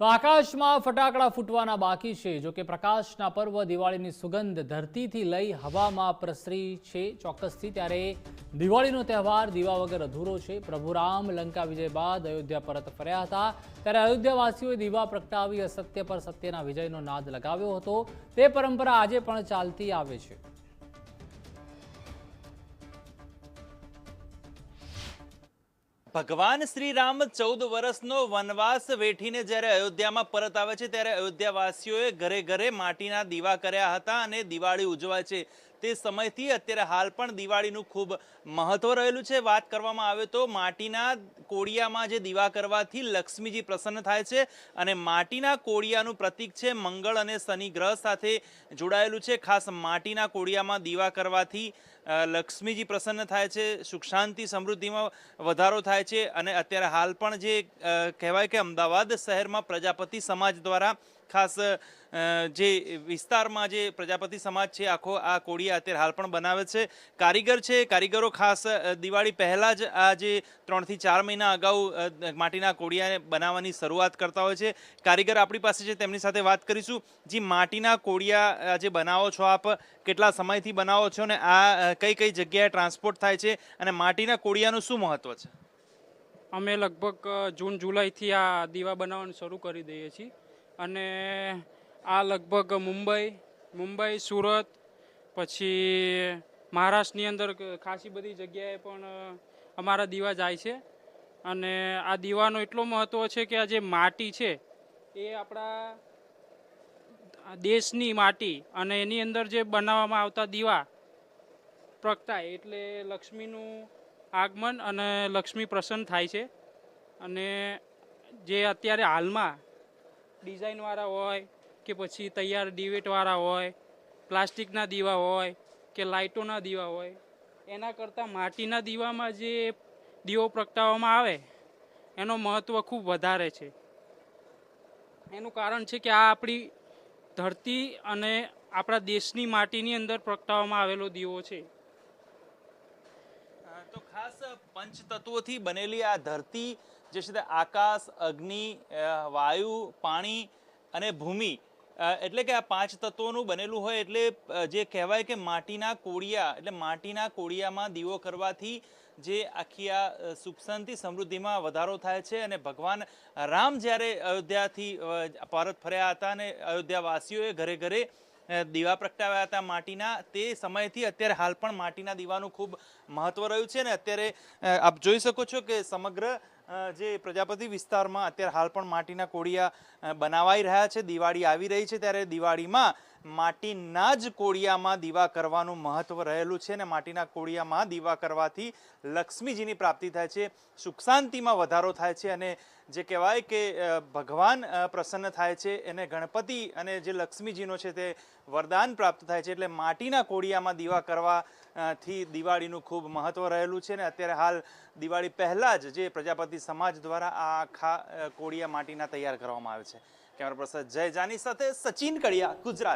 તો આકાશમાં ફટાકડા ફૂટવાના બાકી છે. જો કે પ્રકાશના પર્વ દિવાળીની સુગંધ ધરતીથી લઈ હવામાં પ્રસરી છે. ચોક્કસથી ત્યારે દિવાળીનો તહેવાર દીવા વગર અધૂરો છે. પ્રભુ રામ લંકા વિજય બાદ અયોધ્યા પરત ફર્યા હતા. ત્યારે અયોધ્યાવાસીઓએ દીવા પ્રગટાવી અસત્ય પર સત્યના વિજયનો નાદ લગાવ્યો હતો. તે પરંપરા આજે પણ ચાલતી આવે છે. ભગવાન શ્રી રામ ચૌદ વર્ષનો વનવાસ વેઠીને જ્યારે અયોધ્યામાં પરત આવે છે, ત્યારે અયોધ્યાવાસીઓએ ઘરે ઘરે માટીના દીવા કર્યા હતા અને દિવાળી ઉજવાય છે. તે સમયથી અત્યારે હાલ પણ દિવાળીનું ખૂબ મહત્વ રહેલું છે. વાત કરવામાં આવે તો માટીના કોળિયામાં જે દીવા કરવાથી લક્ષ્મીજી પ્રસન્ન થાય છે અને માટીના કોળિયાનું પ્રતીક છે મંગળ અને શનિ ગ્રહ સાથે જોડાયેલું છે. ખાસ માટીના કોળિયામાં દીવા કરવાથી લક્ષ્મીજી પ્રસન્ન થાય છે સુખ શાંતિ સમૃદ્ધિમાં વધારો થાય છે અને અત્યારે હાલ પણ જે કહેવાય કે અમદાવાદ શહેરમાં પ્રજાપતિ સમાજ દ્વારા ખાસ જે વિસ્તારમાં જે પ્રજાપતિ સમાજ છે આખો આ કોળિયા અત્યારે હાલ પણ બનાવે છે. કારીગર છે કારીગરો ખાસ દિવાળી પહેલાં જ આ જે ત્રણથી ચાર મહિના અગાઉ માટીના કોળિયાને બનાવવાની શરૂઆત કરતા હોય છે. કારીગર આપણી પાસે છે તેમની સાથે વાત કરીશું. જે માટીના કોળિયા અ, જે બનાવો છો આપ કેટલા સમયથી બનાવો છો ને આ કઈ કઈ જગ્યાએ ટ્રાન્સપોર્ટ થાય છે અને માટીના કોળિયાનું શું મહત્વ છે? અમે લગભગ જૂન જુલાઈથી આ દીવા બનાવવાનું શરૂ કરી દઈએ છીએ. અને આ લગભગ મુંબઈ મુંબઈ, સુરત, પછી મહારાષ્ટ્રની અંદર ખાસી બધી જગ્યાએ પણ અમારા દીવા જાય છે. અને આ દીવાનો એટલો મહત્ત્વ છે કે આ જે માટી છે, એ આપણા દેશની માટી અને એની અંદર જે બનાવવામાં આવતા દીવા પ્રગટાય એટલે લક્ષ્મીનું આગમન અને લક્ષ્મી પ્રસન્ન થાય છે. અને જે અત્યારે હાલમાં ડિઝાઇનવાળા હોય કે પછી તૈયાર ડિવેટવાળા હોય, પ્લાસ્ટિકના દીવા હોય કે લાઇટોના દીવા હોય, એના કરતાં માટીના દીવામાં જે દીવો પ્રગટાવવામાં આવે, એનો મહત્ત્વ ખૂબ વધારે છે. એનું કારણ છે કે આ આપણી ધરતી અને આપણા દેશની માટીની અંદર પ્રગટાવવામાં આવેલો દીવો છે. તો ખાસ પંચતત્વોથી બનેલી આ ધરતી જે છે તે આકાશ અગ્નિ વાયુ પાણી અને ભૂમિ એટલે કે આ પાંચ તત્વોનું બનેલું હોય એટલે જે કહેવાય કે માટીના કોળિયા એટલે માટીના કોળિયામાં દીવો કરવાથી જે આખી આ સુખશાંતિ સમૃદ્ધિમાં વધારો થાય છે અને ભગવાન રામ જ્યારે અયોધ્યાથી અ, પરત ફર્યા હતા અને અયોધ્યાવાસીઓએ ઘરે ઘરે દીવા પ્રગટાવ્યા હતા માટીના તે સમયથી અત્યારે હાલ પણ માટીના દીવાનું ખૂબ મહત્વ રહ્યું છે ને અત્યારે આપ જોઈ શકો છો કે સમગ્ર જે પ્રજાપતિ વિસ્તારમાં અત્યારે હાલ પણ માટીના કોળિયા બનાવાઈ રહ્યા છે. દિવાળી આવી રહી છે ત્યારે દિવાળીમાં માટીના જ કોળિયામાં દીવા કરવાનું મહત્વ રહેલું છે અને માટીના કોળિયામાં દીવા કરવાથી લક્ષ્મીજીની પ્રાપ્તિ થાય છે, સુખ શાંતિમાં વધારો થાય છે અને જે કહેવાય કે ભગવાન પ્રસન્ન થાય છે, એને ગણપતિ અને જે લક્ષ્મીજીનો છે તે વરદાન પ્રાપ્ત થાય છે. એટલે માટીના કોળિયામાં દીવા કરવા થી દિવાળીનું ખૂબ મહત્વ રહેલું છે ને અત્યારે હાલ દિવાળી પહેલાં જ જે પ્રજાપતિ સમાજ દ્વારા આ આખા કોડિયા માટીના તૈયાર કરવામાં આવે છે. કેમેરા પર્સન જય જાની સાથે સચિન કડિયા, ગુજરાત.